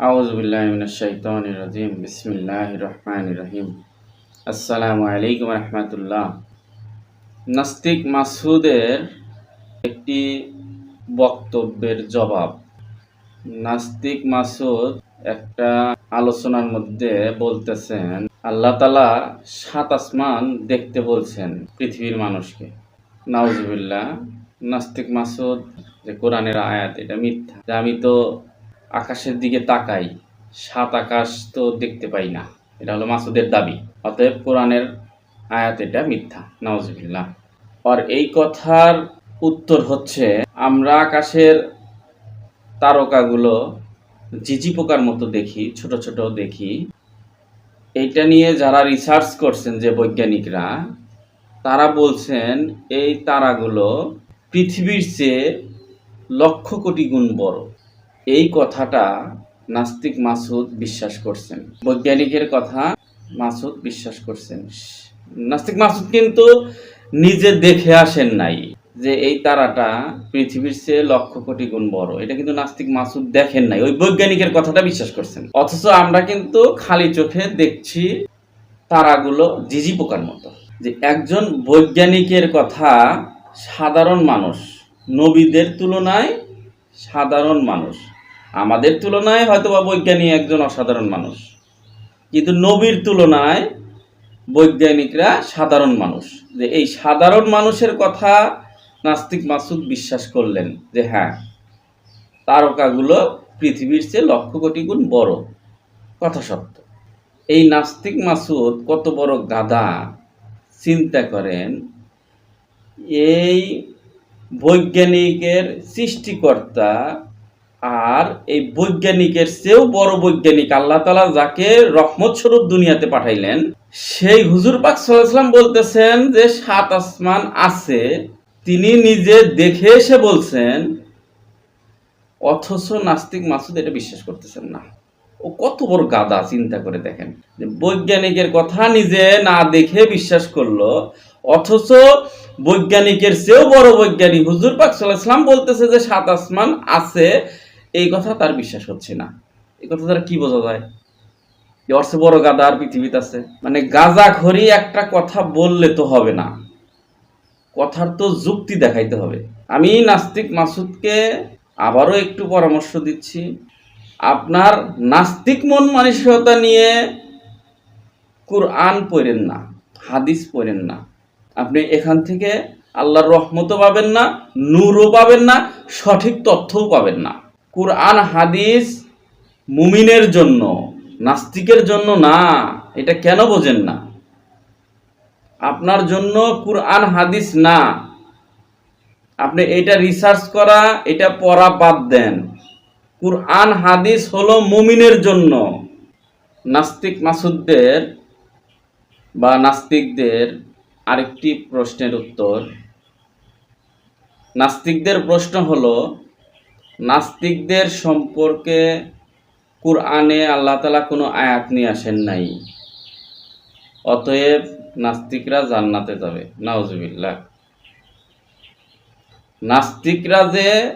আউযু বিল্লাহি মিনাশ শাইতানির রাজিম। বিসমিল্লাহির রহমানির রহিম। আসসালামু আলাইকুম রহমতুল্লাহ। নাস্তিক মাসুদের একটি বক্তব্যের জবাব। নাস্তিক মাসুদ একটা আলোচনার মধ্যে বলতেছেন, আল্লাহ তালা সাত আসমান দেখতে বলছেন পৃথিবীর মানুষকে। নাউজুবিল্লাহ নাস্তিক মাসুদ যে কোরআনের আয়াত, এটা মিথ্যা। আমি তো আকাশের দিকে তাকাই, সাত আকাশ তো দেখতে পাই না। এটা হলো মাসুদের দাবি। অতএব কোরআনের আয়াত এটা মিথ্যা। নওয়াজবিল্লাহ আর এই কথার উত্তর হচ্ছে, আমরা আকাশের তারকাগুলো জিজি পোকার মতো দেখি, ছোট ছোট দেখি। এইটা নিয়ে যারা রিসার্চ করছেন যে বৈজ্ঞানিকরা, তারা বলছেন, এই তারাগুলো পৃথিবীর চেয়ে লক্ষ কোটি গুণ বড়। এই কথাটা নাস্তিক মাসুদ বিশ্বাস করছেন। বৈজ্ঞানিকের কথা মাসুদ বিশ্বাস করছেন। নাস্তিক মাসুদ কিন্তু নিজে দেখে আসেন নাই যে এই তারাটা পৃথিবীর চেয়ে লক্ষ কোটি গুণ বড়। এটা কিন্তু নাস্তিক মাসুদ দেখেন নাই, ওই বৈজ্ঞানিকের কথাটা বিশ্বাস করছেন। অথচ আমরা কিন্তু খালি চোখে দেখছি তারাগুলো জিজি পোকার মতো। যে একজন বৈজ্ঞানিকের কথা সাধারণ মানুষ, নবীদের তুলনায় সাধারণ মানুষ আমাদের তুলনায় হয়তো বা বৈজ্ঞানিক একজন অসাধারণ মানুষ। কিন্তু নবীর তুলনায় বৈজ্ঞানিকরা সাধারণ মানুষ। যে এই সাধারণ মানুষের কথা নাস্তিক মাসুদ বিশ্বাস করলেন যে হ্যাঁ তারকাগুলো পৃথিবীর চেয়ে লক্ষ কোটি গুণ বড়। কথা সত্য। এই নাস্তিক মাসুদ কত বড় গাধা, চিন্তা করেন, এই বৈজ্ঞানিকের সৃষ্টিকর্তা আর এই বৈজ্ঞানিকের চেয়েও বড় বৈজ্ঞানিক আল্লাহ তালা যাকে রহমত স্বরূপ দুনিয়াতে পাঠাইলেন, সেই হুজুর পাক সাল্লাম বলতেছেন যে সাত আসমান আছে, তিনি নিজে দেখে এসে বলছেন, অথচ নাস্তিক মাসুদ এটা বিশ্বাস করতেছেন না। ও কত বড় গাদা চিন্তা করে দেখেন। বৈজ্ঞানিকের কথা নিজে না দেখে বিশ্বাস করল, অথচ বৈজ্ঞানিকের চেয়েও বড় বৈজ্ঞানিক হুজুর পাক সাল্লাম বলতেছে যে সাত আসমান আছে এই কথা তার বিশ্বাস হচ্ছে না। এই কথা তারা কি বোঝা যায়? যে অর্থ বড় গাদা আর পৃথিবীতে আছে। মানে গাজা খড়ি একটা কথা বললে তো হবে না। কথার তো যুক্তি দেখাইতে হবে। আমি নাস্তিক মাসুদকে আবারও একটু পরামর্শ দিচ্ছি। আপনার নাস্তিক মন মানসিকতা নিয়ে কুরআন পড়েন না, হাদিস পড়েন না। আপনি এখান থেকে আল্লাহর রহমতও পাবেন না, নূরও পাবেন না, সঠিক তথ্যও পাবেন না। কুরআন, হাদিস মুমিনের জন্য, নাস্তিকের জন্য না, এটা কেন বোঝেন না? আপনার জন্য কুরআন, হাদিস না। আপনি এটা রিসার্চ করা, এটা পড়া বাদ দেন। কুরআন, হাদিস হলো মুমিনের জন্য। নাস্তিক মাসুদদের বা নাস্তিকদের আরেকটি প্রশ্নের উত্তর। নাস্তিকদের প্রশ্ন হলো নাস্তিকদের সম্পর্কে কুরআনে আল্লাহ তালা কোনো আয়াত নিয়ে আসেন নাই। অতএব নাস্তিকরা জান্নাতে যাবে। নাউজুবিল্লাহ। নাস্তিকরা যে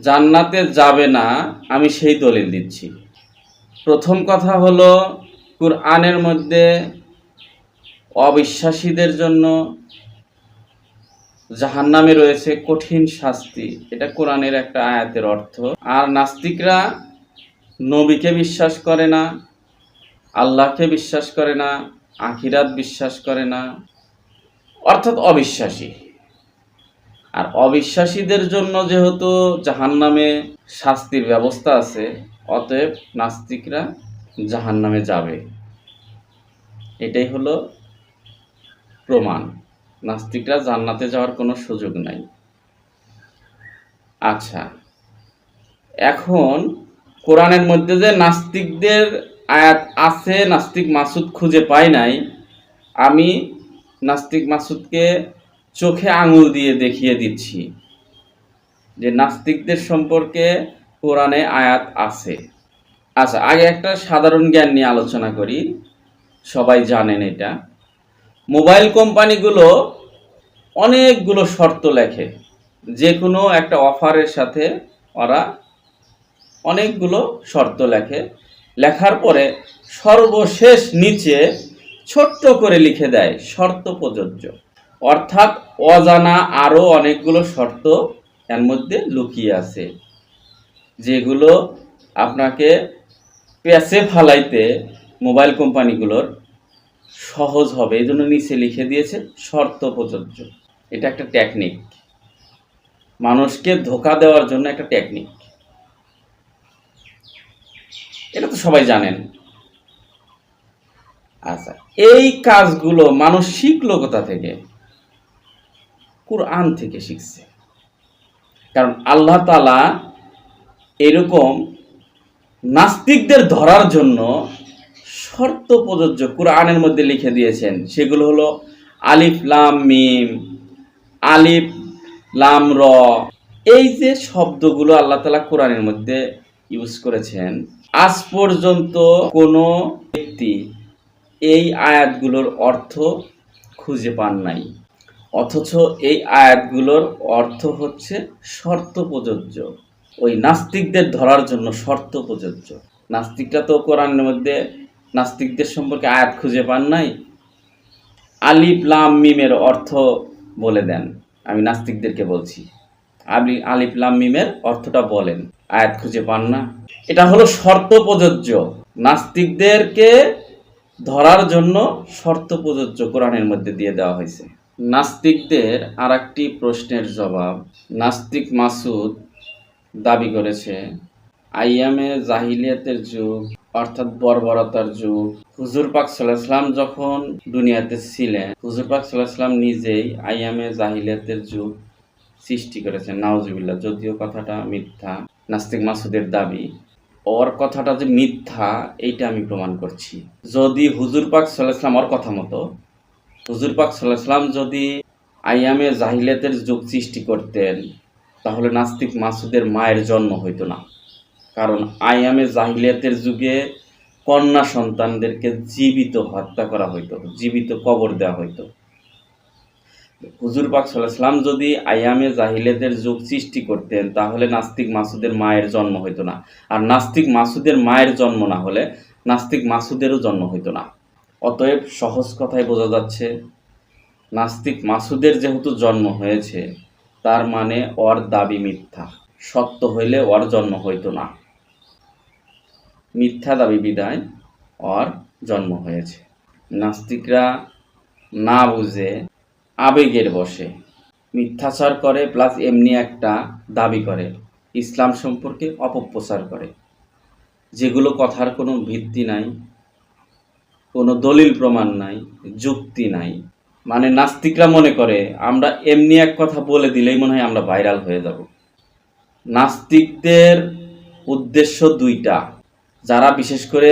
জান্নাতে যাবে না, আমি সেই দলিল দিচ্ছি। প্রথম কথা হলো, কুরআনের মধ্যে অবিশ্বাসীদের জন্য জাহান্নামে রয়েছে কঠিন শাস্তি। এটা কোরআনের একটা আয়াতের অর্থ। আর নাস্তিকরা নবীকে বিশ্বাস করে না, আল্লাহকে বিশ্বাস করে না, আখিরাত বিশ্বাস করে না, অর্থাৎ অবিশ্বাসী। আর অবিশ্বাসীদের জন্য যেহেতু জাহান্নামে শাস্তির ব্যবস্থা আছে, অতএব নাস্তিকরা জাহান্নামে যাবে। এটাই হলো প্রমাণ। নাস্তিকরা জান্নাতে যাওয়ার কোনো সুযোগ নাই। আচ্ছা এখন কোরআনের মধ্যে যে নাস্তিকদের আয়াত আছে, নাস্তিক মাসুদ খুঁজে পায় নাই, আমি নাস্তিক মাসুদকে চোখে আঙুল দিয়ে দেখিয়ে দিচ্ছি যে নাস্তিকদের সম্পর্কে কোরআনে আয়াত আছে। আচ্ছা আগে একটা সাধারণ জ্ঞান নিয়ে আলোচনা করি, সবাই জানেন এটা। মোবাইল কোম্পানিগুলো অনেকগুলো শর্ত লেখে। যে কোনো একটা অফারের সাথে ওরা অনেকগুলো শর্ত লেখে। লেখার পরে সর্বশেষ নিচে ছোট্ট করে লিখে দেয় শর্ত প্রযোজ্য। অর্থাৎ অজানা আরও অনেকগুলো শর্ত এর মধ্যে লুকিয়ে আছে। যেগুলো আপনাকে প্যাসে ফালাইতে মোবাইল কোম্পানিগুলোর সহজ হবে এই জন্য নিচে লিখে দিয়েছে শর্ত প্রযোজ্য। এটা একটা টেকনিক মানুষকে ধোকা দেওয়ার জন্য একটা টেকনিক এটা তো সবাই জানেন। আচ্ছা এই কাজগুলো মানুষ শিখলো কোথা থেকে? কোরআন থেকে শিখছে। কারণ আল্লাহ তালা এরকম নাস্তিকদের ধরার জন্য শর্ত প্রযোজ্য কোরআনের মধ্যে লিখে দিয়েছেন। সেগুলো হলো আলিফ, লাম, মিম, আলিফ, লাম, র। এই যে শব্দগুলো আল্লাহ তালা কোরআনের মধ্যে ইউজ করেছেন, আজ পর্যন্ত কোনো ব্যক্তি এই আয়াতগুলোর অর্থ খুঁজে পান নাই। অথচ এই আয়াতগুলোর অর্থ হচ্ছে শর্ত প্রযোজ্য। ওই নাস্তিকদের ধরার জন্য শর্ত প্রযোজ্য। নাস্তিকরা তো কোরআনের মধ্যে নাস্তিকদের সম্পর্কে আয়াত খুঁজে পান নাই। আলিফ লাম মিমের অর্থ বলে দেন। আমি নাস্তিকদেরকে বলছি আপনি আলিফ লাম মিমের অর্থটা বলেন, আয়াত খুঁজে পান না। এটা হলো শর্ত প্রযোজ্য। নাস্তিকদেরকে ধরার জন্য শর্ত প্রযোজ্য কোরআনের মধ্যে দিয়ে দেওয়া হয়েছে। নাস্তিকদের আর একটি প্রশ্নের জবাব, নাস্তিক মাসুদ দাবি করেছে, আইয়ামে জাহিলিয়াতের যুগ অর্থাৎ বর্বরতার যুগ। হুজুর পাক সাল্লাহাম যখন দুনিয়াতে ছিলেন, হুজুর পাক সাল্লাহাম নিজেই আইয়ামে জাহিলিয়াতের যুগ সৃষ্টি করেছেন। নাওজুবিল্লাহ যদিও কথাটা মিথ্যা, নাস্তিক মাসুদের দাবি। ওর কথাটা যে মিথ্যা, এইটা আমি প্রমাণ করছি। যদি হুজুর পাক সাল্লাহাম ওর কথা মতো, হুজুর পাক সাল্লাহাম যদি আইয়ামে জাহিলিয়াতের যুগ সৃষ্টি করতেন, তাহলে নাস্তিক মাসুদের মায়ের জন্ম হইতো না। কারণ আইয়ামে জাহিলিয়াতের যুগে কন্যা সন্তানদেরকে জীবিত হত্যা করা হইতো, জীবিত কবর দেওয়া হইতো। হুজুর পাক সাল্লাহাম যদি আইয়ামে জাহিলিয়াতের যুগ সৃষ্টি করতেন, তাহলে নাস্তিক মাসুদের মায়ের জন্ম হইতো না। আর নাস্তিক মাসুদের মায়ের জন্ম না হলে নাস্তিক মাসুদেরও জন্ম হইতো না। অতএব সহজ কথায় বোঝা যাচ্ছে, নাস্তিক মাসুদের যেহেতু জন্ম হয়েছে, তার মানে ওর দাবি মিথ্যা। সত্য হইলে ওর জন্ম হইতো না। মিথ্যা দাবি বিদায় ওর জন্ম হয়েছে। নাস্তিকরা না বুঝে আবেগের বসে মিথ্যাচার করে প্লাস এমনি একটা দাবি করে। ইসলাম সম্পর্কে অপপ্রচার করে। যেগুলো কথার কোনো ভিত্তি নাই, কোনো দলিল প্রমাণ নাই, যুক্তি নাই। মানে নাস্তিকরা মনে করে, আমরা এমনি এক কথা বলে দিলেই মনে হয় আমরা ভাইরাল হয়ে যাব। নাস্তিকদের উদ্দেশ্য দুইটা। যারা বিশেষ করে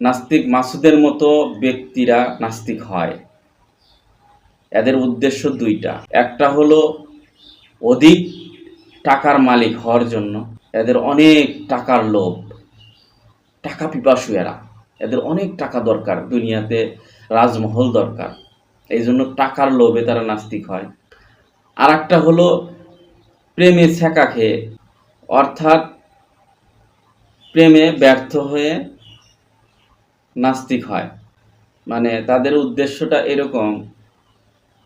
নাস্তিক মাসুদের মতো ব্যক্তিরা নাস্তিক হয়। এদের উদ্দেশ্য দুইটা। একটা হলো অধিক টাকার মালিক হওয়ার জন্য এদের অনেক টাকার লোভ, টাকা পিপাসু এরা। এদের অনেক টাকা দরকার, দুনিয়াতে রাজমহল দরকার। এই জন্য টাকার লোভে তারা নাস্তিক হয়। আর একটা হলো প্রেমে ছ্যাঁকা খেয়ে, অর্থাৎ প্রেমে ব্যর্থ হয়ে নাস্তিক হয়। মানে তাদের উদ্দেশ্যটা এরকম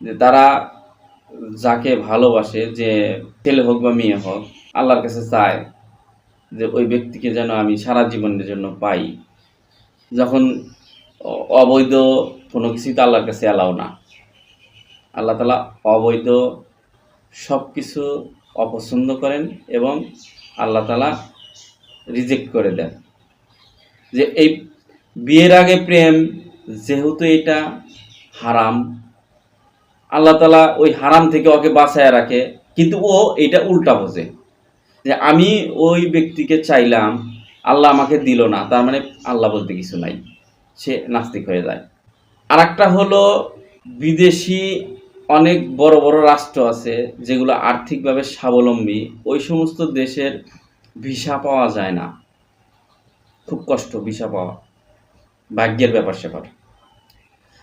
যে তারা যাকে ভালোবাসে, যে ছেলে হোক বা মেয়ে হোক, আল্লাহর কাছে চায় যে ওই ব্যক্তিকে যেন আমি সারা জীবনের জন্য পাই। যখন অবৈধ কোনো কিছুই তো আল্লাহর কাছে অ্যালাও না। আল্লাহ তালা অবৈধ সব কিছু অপছন্দ করেন এবং আল্লাহ তালা রিজেক্ট করে দেন। যে এই বিয়ের আগে প্রেম, যেহেতু এটা হারাম, আল্লাহ তালা ওই হারাম থেকে ওকে বাঁচায় রাখে, কিন্তু ও এটা উল্টা বোঝে। যে আমি ওই ব্যক্তিকে চাইলাম, আল্লাহ আমাকে দিল না, তার মানে আল্লাহ বলতে কিছু নাই, সে নাস্তিক হয়ে যায়। আর একটা হলো বিদেশি অনেক বড় বড় রাষ্ট্র আছে, যেগুলো আর্থিকভাবে স্বাবলম্বী, ওই সমস্ত দেশের ভিসা পাওয়া যায় না। খুব কষ্ট ভিসা পাওয়া। ভাগ্যের ব্যাপার স্যাপার।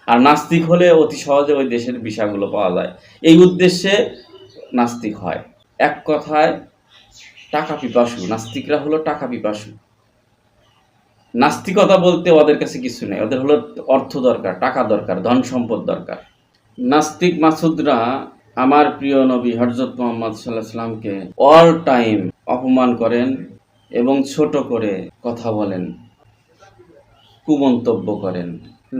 আর নাস্তিক হলে অতি সহজে ওই দেশের ভিসাগুলো পাওয়া যায়। এই উদ্দেশ্যে নাস্তিক হয়। এক কথায়, টাকা পিপাসু। নাস্তিকরা হলো টাকা পিপাসু। নাস্তিকতা বলতে ওদের কাছে কিছু নেই। ওদের হলো অর্থ দরকার, টাকা দরকার, ধন সম্পদ দরকার। নাস্তিক মাসুদরা আমার প্রিয় নবী হরজত মোহাম্মদ সাল্লাহ সাল্লামকে অল টাইম অপমান করেন এবং ছোট করে কথা বলেন, কুমন্তব্য করেন।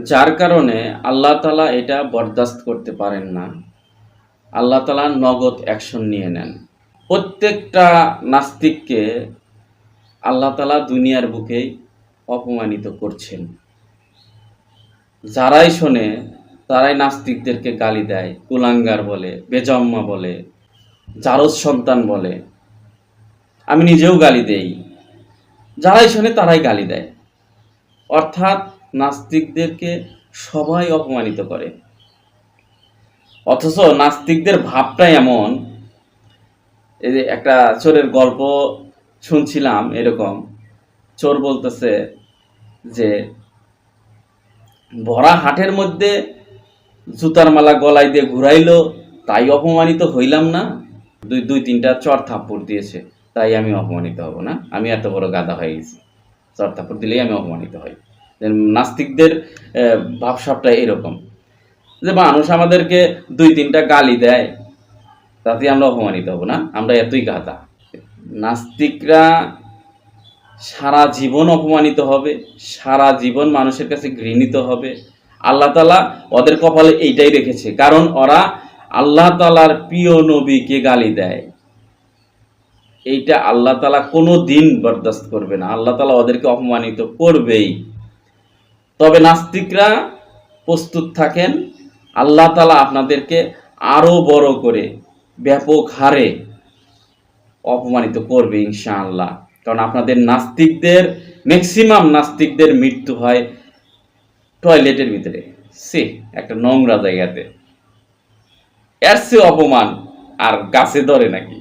যার কারণে আল্লাহ তালা এটা বরদাস্ত করতে পারেন না। আল্লাহ তালা নগদ অ্যাকশন নিয়ে নেন। প্রত্যেকটা নাস্তিককে আল্লাহ তালা দুনিয়ার বুকেই অপমানিত করছেন। যারাই শোনে, তারাই নাস্তিকদেরকে গালি দেয়, কুলাঙ্গার বলে, বেজম্মা বলে জারজ সন্তান বলে। আমি নিজেও গালি দেই। যারাই শোনে তারাই গালি দেয়। অর্থাৎ নাস্তিকদেরকে সবাই অপমানিত করে। অথচ নাস্তিকদের ভাবটা এমন, এই যে একটা চোরের গল্প শুনছিলাম এরকম। চোর বলতেছে যে, ভরা হাটের মধ্যে জুতার মালা গলায় দিয়ে ঘুরাইলো, তাই অপমানিত হইলাম না। দুই দুই, তিনটা চর থাপ্পড় দিয়েছে। তাই আমি অপমানিত হব না। আমি এত বড় গাদা হয়ে গেছি। চর থাপ্পড় দিলেই আমি অপমানিত হই। নাস্তিকদের ভাবসাবটা এরকম। যে মানুষ আমাদেরকে দুই তিনটা গালি দেয় তাতে আমরা অপমানিত হব না। আমরা এতই গাদা নাস্তিকরা সারা জীবন অপমানিত হবে, সারা জীবন মানুষের কাছে ঘৃণিত হবে। আল্লাহ তালা ওদের কপালে এইটাই রেখেছে। কারণ ওরা আল্লাহ তালার প্রিয় নবীকে গালি দেয়। এইটা আল্লাহ তালা কোনো দিন বরদাস্ত করবে না। আল্লাহ তালা ওদেরকে অপমানিত করবেই। তবে নাস্তিকরা প্রস্তুত থাকেন, আল্লাহ তালা আপনাদেরকে আরও বড় করে ব্যাপক হারে অপমানিত করবে ইনশাআল্লাহ। কারণ আপনাদের নাস্তিকদের ম্যাক্সিমাম নাস্তিকদের মৃত্যু হয় টয়লেটের ভিতরে। সে একটা নোংরা জায়গাতে। এর সে অপমান আর গাছে ধরে নাকি?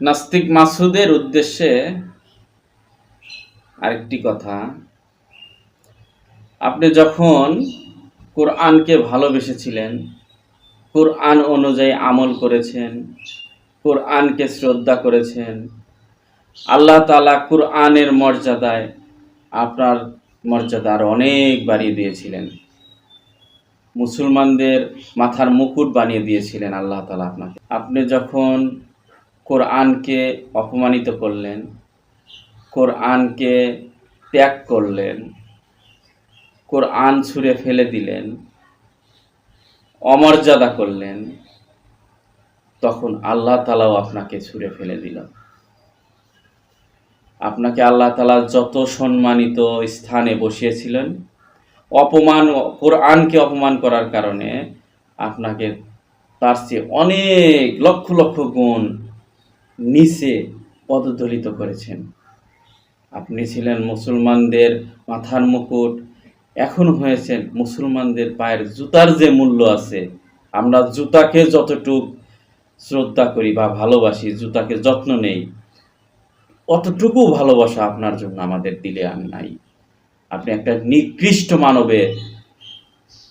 নাস্তিক মাসুদের উদ্দেশ্যে আরেকটি কথা। আপনি যখন কোরআনকে ভালোবেসেছিলেন, কোরআন অনুযায়ী আমল করেছেন, কোরআনকে শ্রদ্ধা করেছেন, আল্লাহ তালা কোরআনের মর্যাদায় আপনার মর্যাদা আরও অনেক বাড়িয়ে দিয়েছিলেন। মুসলমানদের মাথার মুকুট বানিয়ে দিয়েছিলেন আল্লাহ তালা আপনাকে। আপনি যখন কোরআনকে অপমানিত করলেন, কোরআনকে ত্যাগ করলেন, কোরআন ছুঁড়ে ফেলে দিলেন, অমর্যাদা করলেন, তখন আল্লাহ তালাও আপনাকে ছুঁড়ে ফেলে দিল। আপনাকে আল্লাহ তালা যত সম্মানিত স্থানে বসিয়েছিলেন, অপমান, কোরআনকে অপমান করার কারণে আপনাকে তার চেয়ে অনেক লক্ষ লক্ষ গুণ নিচে পদদলিত করেছেন। আপনি ছিলেন মুসলমানদের মাথার মুকুট, এখন হয়েছেন মুসলমানদের পায়ের জুতার যে মূল্য আছে। আমরা জুতাকে যতটুক শ্রদ্ধা করি বা ভালোবাসি, জুতাকে যত্ন নেই, অতটুকু ভালোবাসা আপনার জন্য আমাদের দিলে আর নাই। আপনি একটা নিকৃষ্ট মানবে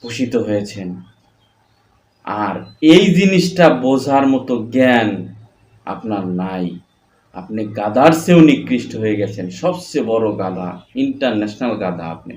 পোষিত হয়েছেন। আর এই জিনিসটা বোঝার মতো জ্ঞান আপনার নাই। আপনি গাদার চেয়েও নিকৃষ্ট হয়ে গেছেন। সবচেয়ে বড় গাদা ইন্টারন্যাশনাল গাদা আপনি।